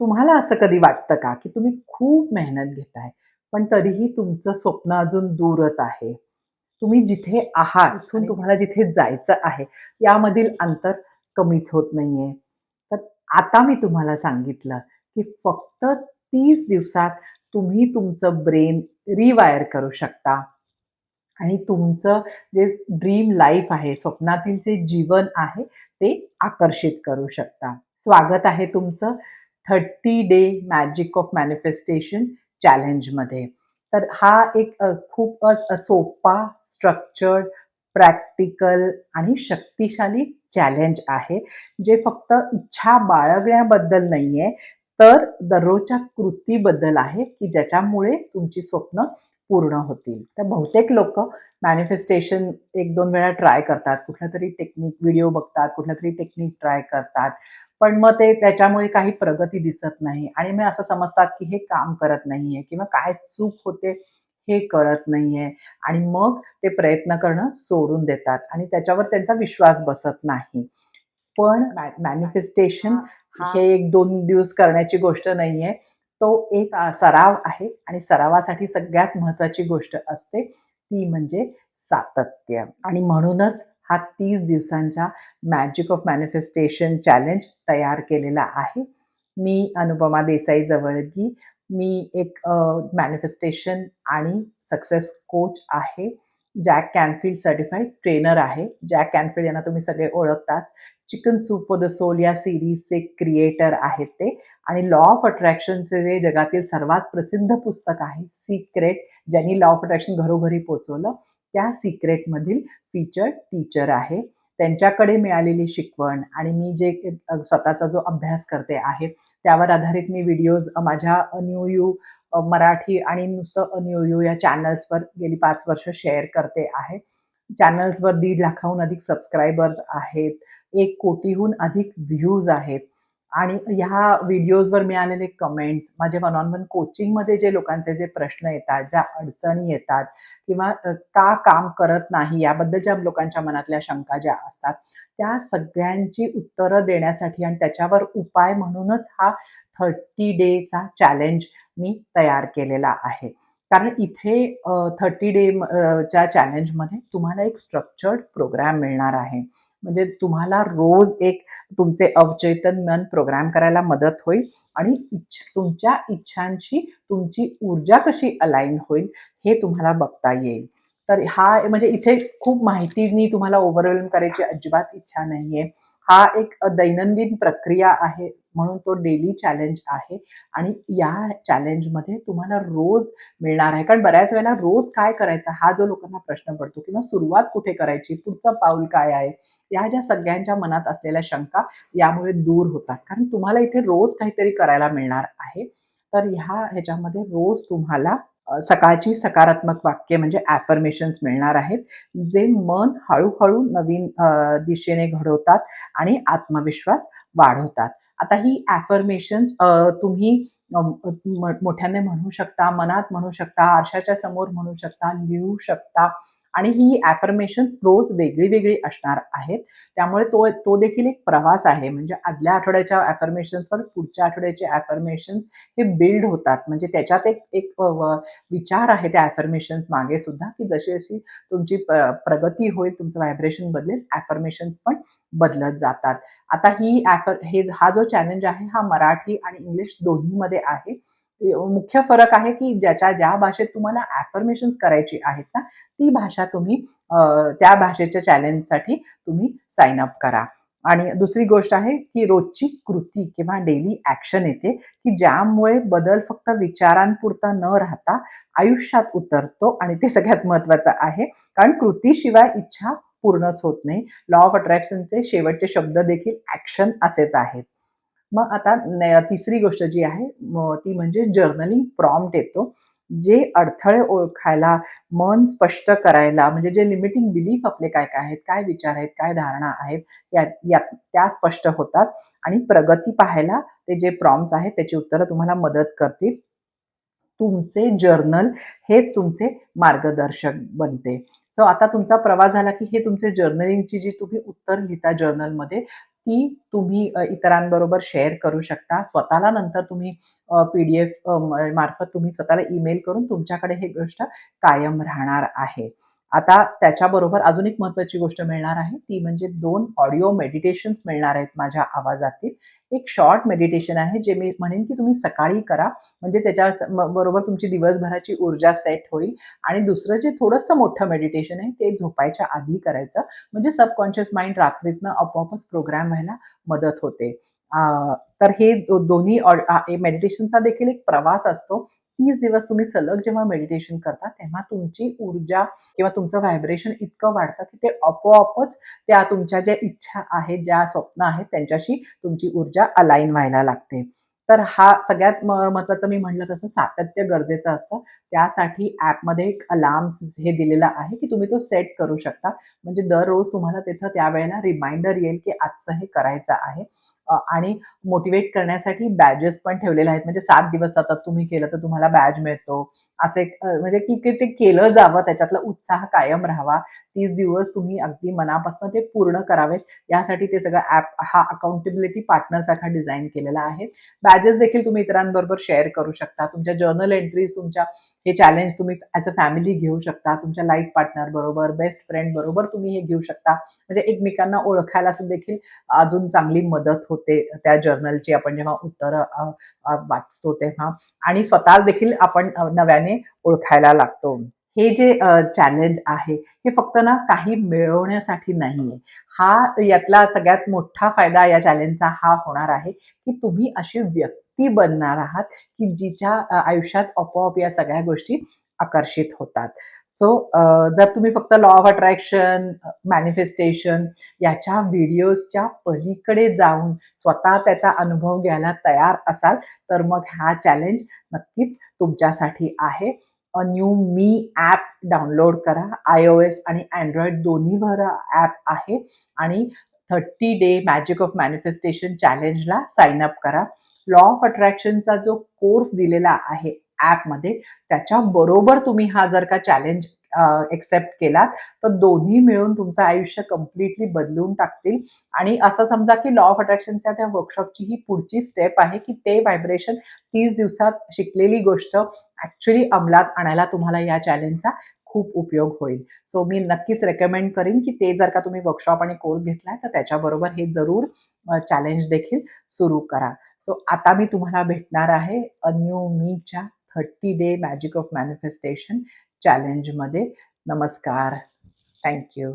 तुम्हाला असं कधी वाटतं का की तुम्ही खूप मेहनत घेताय पण तरीही तुमचं स्वप्न अजून दूरच आहे? तुम्ही जिथे आहात तिथून तुम्हाला जिथे जायचं आहे यामधील अंतर कमीच होत नाहीये. तर आता मी तुम्हाला सांगितलं की फक्त तीस दिवसात तुम्ही तुमचं ब्रेन रिवायर करू शकता. आणि तुमचं जे ड्रीम लाईफ आहे स्वप्नातील जे जीवन आहे ते आकर्षित करू शकता. स्वागत आहे तुमचं. Thirty day magic of manifestation चॅलेंजमध्ये. तर हा एक खूपच सोपा स्ट्रक्चर्ड प्रॅक्टिकल आणि शक्तिशाली चॅलेंज आहे जे फक्त इच्छा बाळगण्याबद्दल नाही आहे तर दररोजच्या कृतीबद्दल आहे की ज्याच्यामुळे तुमची स्वप्न पूर्ण होतील. तर बहुतेक लोक मॅनिफेस्टेशन एक दोन वेळा ट्राय करतात. कुठल्या तरी टेक्निक व्हिडिओ बघतात कुठल्या तरी टेक्निक ट्राय करतात. पण मग ते त्याच्यामुळे काही प्रगती दिसत नाही. आणि मग असं समजतात की हे काम करत नाहीये किंवा काय चूक होते हे कळत नाहीये. आणि मग ते प्रयत्न करणं सोडून देतात आणि त्याच्यावर त्यांचा विश्वास बसत नाही. पण मॅनिफेस्टेशन हे एक दोन दिवस करण्याची गोष्ट नाहीये. तो एक सराव आहे आणि सरावासाठी सगळ्यात महत्वाची गोष्ट असते ती म्हणजे सातत्य. आणि म्हणूनच हा तीस दिवसांचा मॅजिक ऑफ मॅनिफेस्टेशन चॅलेंज तयार केलेला आहे. मी अनुपमा देसाई जवळगी मी एक मॅनिफेस्टेशन आणि सक्सेस कोच आहे. जॅक कॅनफिल्ड सर्टिफाईड ट्रेनर आहे. जॅक कॅनफिल्ड यांना तुम्ही सगळे ओळखताच. Chicken soup for the soul या सिरीजचे क्रिएटर आहेत ते. आणि लॉ ऑफ अट्रॅक्शनचे जे जगातील सर्वात प्रसिद्ध पुस्तक आहे सिक्रेट ज्यांनी लॉ ऑफ अट्रॅक्शन घरोघरी पोचवलं. त्या सिक्रेटमधील फीचर टीचर आहे. त्यांच्याकडे मिळालेली शिकवण आणि मी जे स्वतःचा जो अभ्यास करते आहे त्यावर आधारित मी व्हिडिओज माझ्या न्यू यू मराठी आणि नुसतं न्यू यू या चॅनल्सवर गेली पाच वर्ष शेअर करते आहे. चॅनल्सवर दीड लाखाहून अधिक सबस्क्रायबर्स आहेत. एक कोटीहून अधिक व्ह्यूज आहेत. आणि ह्या व्हिडिओजवर मिळालेले कमेंट्स माझे वन ऑन वन कोचिंगमध्ये जे लोकांचे जे प्रश्न येतात ज्या अडचणी येतात किंवा का काम करत नाही याबद्दल ज्या लोकांच्या मनातल्या शंका ज्या असतात त्या सगळ्यांची उत्तरं देण्यासाठी आणि त्याच्यावर उपाय म्हणूनच हा थर्टी डेचा चॅलेंज मी तयार केलेला आहे. कारण इथे थर्टी डे च्या चॅलेंजमध्ये तुम्हाला एक स्ट्रक्चर्ड प्रोग्राम मिळणार आहे. म्हणजे तुम्हाला रोज एक तुमचे अवचेतन मन प्रोग्राम करायला मदत होईल आणि इच्छा तुमच्या इच्छांची तुमची ऊर्जा कशी अलाईन होईल हे तुम्हाला बघता येईल. तर हा म्हणजे इथे खूप माहितीनी तुम्हाला ओव्हरवेल्म करायची अजिबात इच्छा नाहीये. हा एक दैनंदिन प्रक्रिया आहे म्हणून तो डेली चॅलेंज आहे आणि या चॅलेंजमध्ये तुम्हाला रोज मिळणार आहे. कारण बऱ्याच वेळेला रोज काय करायचं हा जो लोकांना प्रश्न पडतो किंवा सुरुवात कुठे करायची पुढचं पाऊल काय आहे या ज्या सगळ्यांच्या मनात असलेल्या शंका यामुळे दूर होतात. कारण तुम्हाला इथे रोज काहीतरी करायला मिळणार आहे. तर ह्या ह्याच्यामध्ये रोज तुम्हाला सकाळची सकारात्मक वाक्य म्हणजे ॲफर्मेशन्स मिळणार आहेत. जे मन हळूहळू नवीन दिशेने घडवतात आणि आत्मविश्वास वाढवतात. आता ही ॲफर्मेशन्स तुम्ही मोठ्याने म्हणू शकता मनात म्हणू शकता आरशाच्या समोर म्हणू शकता लिहू शकता आणि ही ॲफर्मेशन रोज वेगळी वेगळी असणार आहेत. त्यामुळे तो तो देखील एक प्रवास आहे. म्हणजे आदल्या आठवड्याच्या ॲफर्मेशन्सवर पुढच्या आठवड्याचे ॲफर्मेशन्स हे बिल्ड होतात. म्हणजे त्याच्यात एक एक विचार आहे त्या ॲफर्मेशन्स मागे सुद्धा की जशी जशी तुमची प- प्रगती होईल तुमचं व्हायब्रेशन बदलेल ॲफर्मेशन्स पण बदलत जातात. आता ही ॲफर हे हा जो चॅलेंज आहे हा मराठी आणि इंग्लिश दोन्हीमध्ये आहे. मुख्य फरक आहे की ज्याच्या ज्या भाषेत तुम्हाला ॲफर्मेशन्स करायची आहेत ना ती भाषा तुम्ही त्या भाषेच्या चॅलेंजसाठी तुम्ही साइन अप करा. आणि दुसरी गोष्ट आहे की रोजची कृती किंवा डेली ॲक्शन येते की ज्यामुळे बदल फक्त विचारांपुरता न राहता आयुष्यात उतरतो आणि ते सगळ्यात महत्त्वाचं आहे. कारण कृतीशिवाय इच्छा पूर्णच होत नाही. लॉ ऑफ अट्रॅक्शनचे शेवटचे शब्द देखील ॲक्शन असेच आहेत. मग आता तिसरी गोष्ट जी आहे ती म्हणजे जर्नलिंग प्रॉम्प्ट येतो जे अडथळे ओळखायला मन स्पष्ट करायला म्हणजे जे लिमिटिंग बिलीफ आपले काय काय आहेत काय विचार आहेत काय धारणा आहेत या या- त्या स्पष्ट होतात. आणि प्रगती पाहायला ते जे प्रॉम्प्ट्स आहेत त्याची उत्तरं तुम्हाला मदत करतील. तुमचे जर्नल हेच तुमचे मार्गदर्शक बनते. सो आता तुमचा प्रवास झाला की हे तुमचे जर्नलिंगची जी तुम्ही उत्तर लिहिता जर्नलमध्ये ती तुम्ही इतरांबरोबर शेअर करू शकता. स्वतःला नंतर तुम्ही पी डी एफ मार्फत तुम्ही स्वतःला ईमेल करून तुमच्याकडे हे गोष्ट कायम राहणार आहे. आता त्याच्याबरोबर अजून एक महत्त्वाची गोष्ट मिळणार आहे. ती म्हणजे दोन ऑडिओ मेडिटेशन्स मिळणार आहेत माझ्या आवाजातील. एक शॉर्ट मेडिटेशन आहे जे मी म्हणेन की तुम्ही सकाळी करा. म्हणजे त्याच्या बरोबर तुमची दिवसभराची ऊर्जा सेट होईल. आणि दुसरं जे थोडंसं मोठं मेडिटेशन आहे ते झोपायच्या आधी करायचं. म्हणजे सबकॉन्शियस माइंड रात्रीतनं आपोआपच प्रोग्राम व्हायला मदत होते. आ, तर हे दो- दोन्ही मेडिटेशनचा देखील एक प्रवास असतो. तीस दिवस तुम्ही सलग जेव्हा मेडिटेशन करता तेव्हा तुमची ऊर्जा किंवा तुमचं व्हायब्रेशन इतकं वाढतं की ते आपोआपच त्या तुमच्या ज्या इच्छा आहेत ज्या स्वप्न आहेत त्यांच्याशी तुमची ऊर्जा अलाईन व्हायला लागते. तर हा सगळ्यात म- महत्त्वाचं मी म्हटलं तसं सातत्य गरजेचं असतं. त्यासाठी ॲपमध्ये एक अलार्म्स हे दिलेला आहे की तुम्ही तो सेट करू शकता. म्हणजे दररोज तुम्हाला तिथं त्यावेळेला रिमाइंडर येईल की आजचं हे करायचं आहे. आणि मोटिवेट करण्यासाठी बॅजेस पण ठेवलेले आहेत. म्हणजे सात दिवस सतत तुम्ही केलं तर तुम्हाला बॅज मिळतो. असे म्हणजे की की ते केलं जावं त्याच्यातला उत्साह कायम राहावा. तीस दिवस तुम्ही अगदी मनापासून ते पूर्ण करावेत. यासाठी ते सगळं ॲप हा अकाउंटेबिलिटी पार्टनरसारखा डिझाईन केलेला आहे. बॅजेस देखील तुम्ही इतरांबरोबर शेअर करू शकता. तुमच्या जर्नल एंट्रीज तुमच्या हे चॅलेंज तुम्ही ॲज अ फॅमिली घेऊ शकता तुमच्या लाईफ पार्टनर बरोबर बेस्ट फ्रेंड बरोबर तुम्ही हे घेऊ शकता. म्हणजे एकमेकांना ओळखायला सुद्धा देखील अजून चांगली मदत होते त्या जर्नलची आपण जेव्हा उत्तरं वाचतो तेव्हा. आणि स्वतः देखील आपण नव्याने ओळखायला लागतो. हे जे चॅलेंज आहे हे फक्त ना काही मिळवण्यासाठी नाहीये. हा यातला सगळ्यात मोठा फायदा या चॅलेंजचा हा होणार आहे की तुम्ही अशी व्यक्ती बनणार आहात की जिच्या आयुष्यात आपोआप या सगळ्या गोष्टी आकर्षित होतात. सो जर तुम्ही फक्त लॉ ऑफ अट्रॅक्शन मॅनिफेस्टेशन याच्या व्हिडिओजच्या पलीकडे जाऊन स्वतः त्याचा अनुभव घ्यायला तयार असाल तर मग हा चॅलेंज नक्कीच तुमच्यासाठी आहे. A new me app download करा. आय ओ एस आणि अँड्रॉइड दोन्हीवर ॲप आहे. आणि thirty day magic of manifestation चॅलेंजला sign up करा. लॉ ऑफ अट्रॅक्शनचा जो कोर्स दिलेला आहे ॲपमध्ये त्याच्याबरोबर तुम्ही हा जर का चॅलेंज एक्सेप्ट केलात तर दोन्ही मिळून तुमचं आयुष्य कम्प्लिटली बदलून टाकतील. आणि असं समजा की लॉ ऑफ अट्रॅक्शनच्या त्या वर्कशॉपची ही पुढची स्टेप आहे की ते व्हायब्रेशन तीस दिवसात शिकलेली गोष्ट ॲक्च्युली अंमलात आणायला तुम्हाला या चॅलेंजचा खूप उपयोग होईल. सो मी नक्कीच रेकमेंड करीन की ते जर का तुम्ही वर्कशॉप आणि कोर्स घेतलाय तर त्याच्याबरोबर हे जरूर चॅलेंज देखील सुरू करा. सो आता मी तुम्हाला भेटणार आहे a new मीच्या thirty day magic of manifestation चॅलेंजमध्ये नमस्कार. Thank you